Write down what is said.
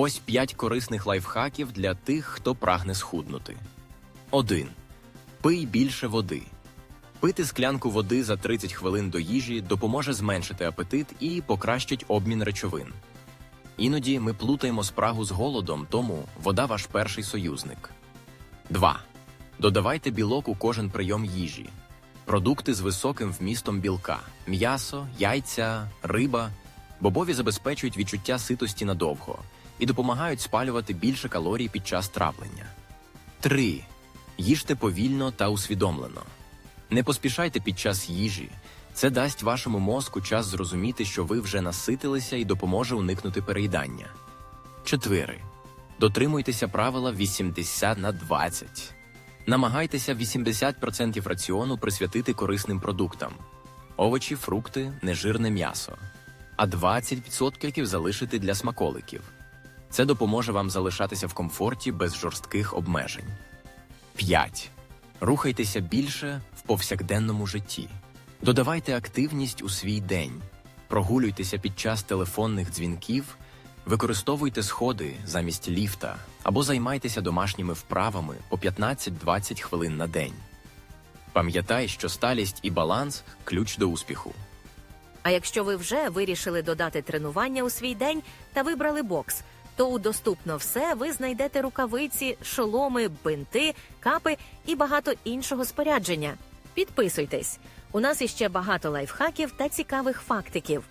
Ось 5 корисних лайфхаків для тих, хто прагне схуднути. 1. Пий більше води. Пити склянку води за 30 хвилин до їжі допоможе зменшити апетит і покращить обмін речовин. Іноді ми плутаємо спрагу з голодом, тому вода ваш перший союзник. 2. Додавайте білок у кожен прийом їжі. Продукти з високим вмістом білка, м'ясо, яйця, риба, бобові забезпечують відчуття ситості надовго і допомагають спалювати більше калорій під час травлення. 3. Їжте повільно та усвідомлено. Не поспішайте під час їжі. Це дасть вашому мозку час зрозуміти, що ви вже наситилися і допоможе уникнути переїдання. 4. Дотримуйтеся правила 80 на 20. Намагайтеся 80% раціону присвятити корисним продуктам: овочі, фрукти, нежирне м'ясо, а 20% залишити для смаколиків. Це допоможе вам залишатися в комфорті без жорстких обмежень. 5. Рухайтеся більше в повсякденному житті. Додавайте активність у свій день. Прогулюйтеся під час телефонних дзвінків, використовуйте сходи замість ліфта або займайтеся домашніми вправами по 15-20 хвилин на день. Пам'ятай, що сталість і баланс ключ до успіху. А якщо ви вже вирішили додати тренування у свій день та вибрали бокс, то у доступно все ви знайдете рукавиці, шоломи, бинти, капи і багато іншого спорядження. Підписуйтесь. У нас іще багато лайфхаків та цікавих фактиків.